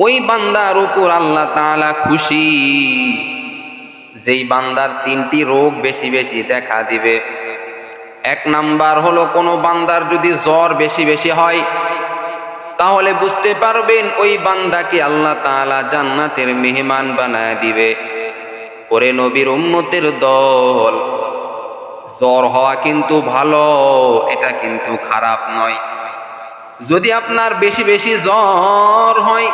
ওই বান্দার উপর আল্লাহ তাআলা খুশি। যেই বান্দার তিনটি রোগ বেশি বেশি দেখা দিবে। এক নাম্বার হলো, কোনো বান্দার যদি জ্বর বেশি বেশি হয়, তাহলে বুঝতে পারবেন ওই বান্দাকে আল্লাহ তাআলা জান্নাতের মেহমান বানায় দিবে। ওরে নবীর উম্মতের দল, জ্বর হওয়া কিন্তু ভালো, এটা কিন্তু খারাপ নয়। যদি আপনার বেশি বেশি জ্বর হয়,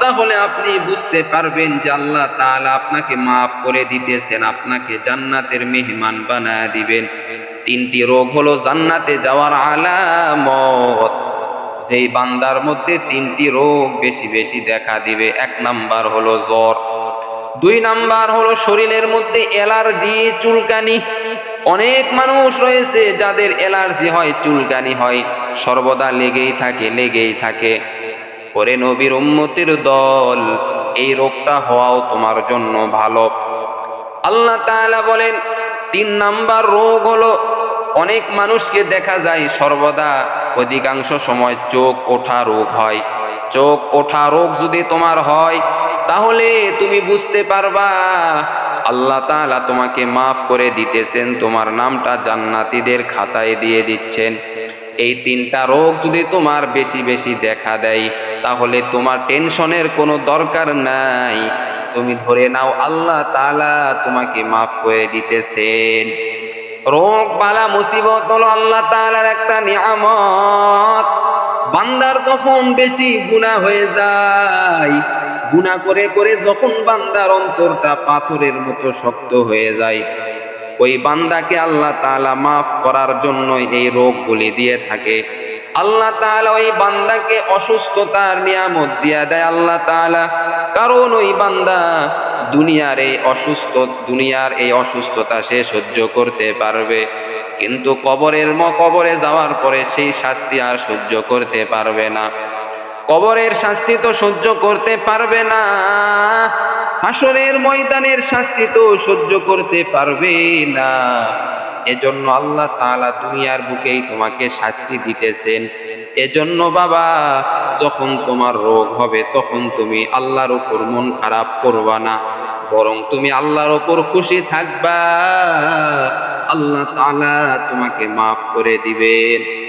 তাহলে আপনি বুঝতে পারবেন যে আল্লাহ তাআলা আপনাকে মাফ করে দিতেছেন, আপনাকে জান্নাতের মেহমান বানায় দিবেন। তিনটি রোগ হলো জান্নাতে যাওয়ার আলামত, যেই বান্দার মধ্যে তিনটি রোগ বেশি বেশি দেখা দিবে, এক নাম্বার হলো জ্বর। দুই নাম্বার হলো শরীরের মধ্যে অ্যালার্জি, চুলকানি। অনেক মানুষ রয়েছে যাদের অ্যালার্জি হয়, চুলকানি হয়। সর্বদা লেগেই থাকে লেগেই থাকে। ওরে নবীর উম্মতির দল, এই রোগটা হওয়াও তোমার জন্য ভালো। আল্লাহ বলেন, তিন নাম্বার রোগ হলো, অনেক মানুষকে দেখা যায় সর্বদা অধিকাংশ সময় চোখ ওঠা রোগ হয়। চোখ ওঠা রোগ যদি তোমার হয়, তাহলে তুমি বুঝতে পারবা, আল্লাহ তোমাকে মাফ করে দিতেছেন, তোমার নামটা জান্নাতীদের খাতায় দিয়ে দিচ্ছেন। এই তিনটা রোগ যদি তোমার বেশি বেশি দেখা দেয়, তাহলে তোমার টেনশনের কোনো দরকার নাই। তুমি ধরে নাও, আল্লাহ তালা তোমাকে মাফ করে দিতেছেন। রোগ বালা মুসিবত হলো আল্লাহ তালার একটা নিয়ামত। বান্দার তখন বেশি গুনাহ হয়ে যায় গুনাহ করে করে যখন বান্দার অন্তরটা পাথরের মতো শক্ত হয়ে যায় ওই বান্দাকে আল্লাহ তাআলা মাফ করার জন্য এই রোগগুলি দিয়ে থাকে। আল্লাহ তাআলা ওই বান্দাকে অসুস্থতার নিয়ামত দিয়া দেয় আল্লাহ তাআলা। কারণ ওই বান্দা দুনিয়ার এই অসুস্থ দুনিয়ার এই অসুস্থতা সে সহ্য করতে পারবে। কিন্তু কবরের ম কবরে যাওয়ার পরে সেই শাস্তি আর সহ্য করতে পারবে না। কবরের শাস্তি তো সহ্য করতে পারবে না। হাসরের ময়দানের শাস্তি তো সহ্য করতে পারবে না। এজন্য আল্লাহ তাআলা দুনিয়ার বুকেই তোমাকে শাস্তি দিতেছেন। এজন্য বাবা, যখন তোমার রোগ হবে, তখন তুমি আল্লাহর উপর মন খারাপ করবা না। বরং তুমি আল্লাহর উপর খুশি থাকবা। আল্লাহ তাআলা তোমাকে মাফ করে দিবেন।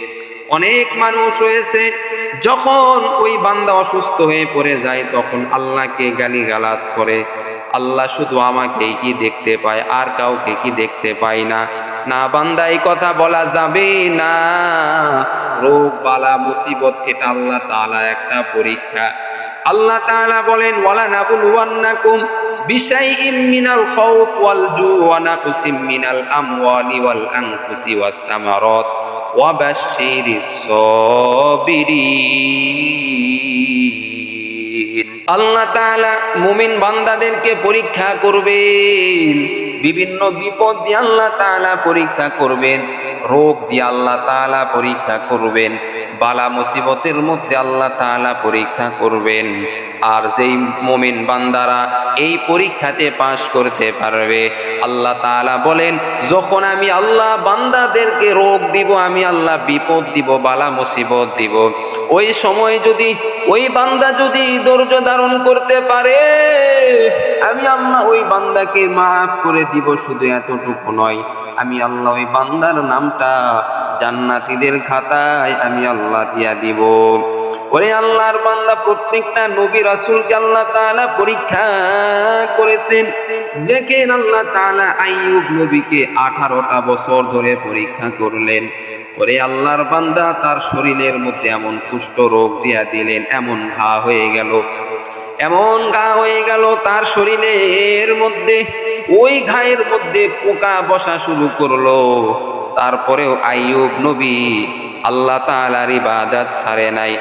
অনেক মানুষ রয়েছে যখন ওই বান্দা অসুস্থ হয়ে পড়ে যায়, তখন আল্লাহকে গালিগালাজ করে। আল্লাহ শুধু আমাকেই কি দেখতে পায়, আর কাউকে কি দেখতে পায় না। না, বান্দা এই কথা বলা যাবে না। রোগ, বালা, মুসিবত, এটা আল্লাহ তাআলা একটা পরীক্ষা। আল্লাহ তাআলা বলেন ওয়ালা নাবুলুয়ান্নাকুম বিশাইইম মিনাল খাউফ ওয়াল জু ওয়া নাকসিম মিনাল আমওয়ালি ওয়াল আনফুসি ওয়াস সামারাত। আল্লাহ মুমিন বান্দাদেরকে পরীক্ষা করবেন, বিভিন্ন বিপদ দিয়ে আল্লাহ তাআলা পরীক্ষা করবেন, রোগ দিয়ে আল্লাহ তাআলা পরীক্ষা করবেন, বালা মুসিবতের মধ্যে আল্লাহ তাআলা পরীক্ষা করবেন। আর যেই মুমিন বান্দারা এই পরীক্ষাতে পাশ করতে পারবে, আল্লাহ তাআলা বলেন, যখন আমি আল্লাহ বান্দাদেরকে রোগ দিব, আমি আল্লাহ বিপদ দিব, বালা মুসিবত দিব। ওই সময় যদি, ওই বান্দা যদি ধৈর্য ধারণ করতে পারে, আমি আল্লাহ ওই বান্দাকে মাফ করে দিব, শুধু এতটুকু নয়। আমি আল্লাহ ওই বান্দার নামটা জান্নাতীদের খাতায় আমি আল্লাহ দিয়া দিব। ওরে আল্লাহর বান্দা, প্রত্যেকটা নবী রাসূলকে আল্লাহ তাআলা পরীক্ষা করেছেন। দেখেন আল্লাহ তাআলা আইয়ুব নবীকে 18টা বছর ধরে পরীক্ষা করলেন। ওরে আল্লাহর বান্দা, তার শরীরের মধ্যে এমন কুষ্ঠ রোগ দিয়া দিলেন, এমন ঘা হয়ে গেল। এমন ঘা হয়ে গেল তার শরীরের মধ্যে, ওই ঘায়ের মধ্যে পোকা বসা শুরু করল। তারপরেও আইয়ুব নবী আল্লাহ তাআলার ইবাদত ছাড়ে নাই।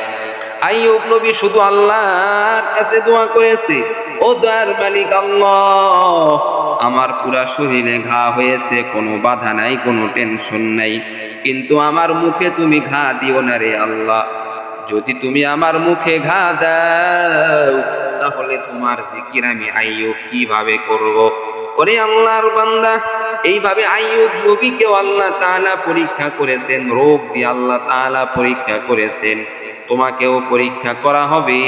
আইয়ুব নবী শুধু আল্লাহর কাছে দোয়া করেছে। ও দয়ার মালিক আল্লাহ, আমার পুরা শরীরে ঘা হয়েছে, কোনো বাধা নাই, কোনো টেনশন নাই। কিন্তু আমার মুখে তুমি ঘা দিও না রে আল্লাহ। যদি তুমি আমার মুখে ঘা দাও, তাহলে তোমার জিকির আমি আইয়ুব কীভাবে করব? ওরে আল্লাহর বান্দা, এইভাবে আইয়ুব নবীকেও আল্লাহ তাআলা পরীক্ষা করেছেন, রোগ দিয়ে আল্লাহ তাআলা পরীক্ষা করেছেন। তোমাকেও পরীক্ষা করা হবে।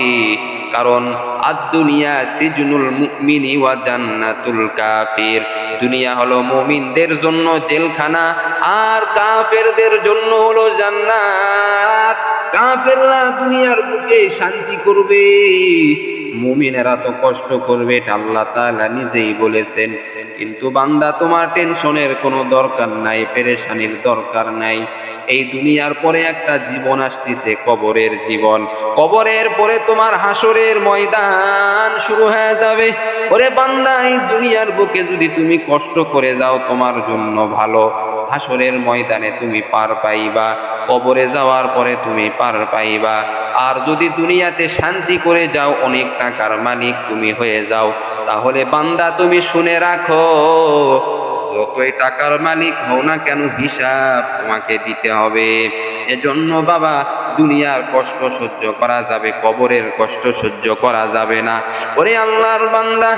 কারণ আদ-দুনিয়া সিজনুল মুমিনি ওয়া জান্নাতুল কাফির। দুনিয়া হলো মুমিনদের জন্য জেলখানা, আর কাফেরদের জন্য হলো জান্নাত। কাফেররা দুনিয়ার বুকে শান্তি করবে। মুমিনেরা তো কষ্ট করবে, এটা আল্লাহ তাআলা নিজেই বলেছেন। কিন্তু বান্দা, তোমার টেনশনের কোনো দরকার নাই, পেরেশানির দরকার নাই। এই দুনিয়ার পরে একটা জীবন আসতেছে, কবরের জীবন। কবরের পরে তোমার হাসরের ময়দান শুরু হয়ে যাবে। ওরে বান্দা, এই দুনিয়ার বুকে যদি তুমি কষ্ট করে যাও, তোমার জন্য ভালো। হাসরের ময়দানে তুমি পার পাইবা, কবরে যাওয়ার পরে তুমি পার পাইবা। আর যদি দুনিয়াতে শান্তি করে যাও অনেক টাকার মালিক তুমি হয়ে যাও। তাহলে বান্দা তুমি শুনে রাখো, যতই টাকার মালিক হও না কেন হিসাব তোমাকে দিতে হবে। এজন্য বাবা দুনিয়ার কষ্ট সহ্য করা যাবে, কবরের কষ্ট সহ্য করা যাবে না। ওরে আল্লাহর বান্দা,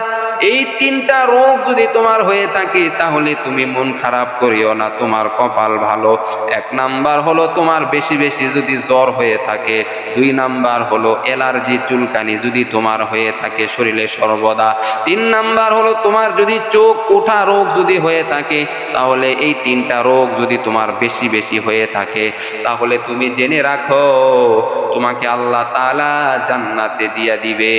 এই তিনটা রোগ যদি তোমার হয়ে থাকে, তাহলে তুমি মন খারাপ করিও না, তোমার কপাল ভালো। এক নাম্বার হলো তোমার বেশি বেশি যদি জ্বর হয়ে থাকে, দুই নাম্বার হলো অ্যালার্জি চুলকানি যদি তোমার হয়ে থাকে শরীরে সর্বদা। তিন নাম্বার হলো তোমার যদি চোখ ওঠা রোগ যদি হয়ে থাকে, তাহলে এই তিনটা রোগ যদি তোমার বেশি বেশি হয়ে থাকে, তাহলে তুমি জেনে রাখো তোমাকে আল্লাহ তালা জান্নাতে দিয়া দিবে।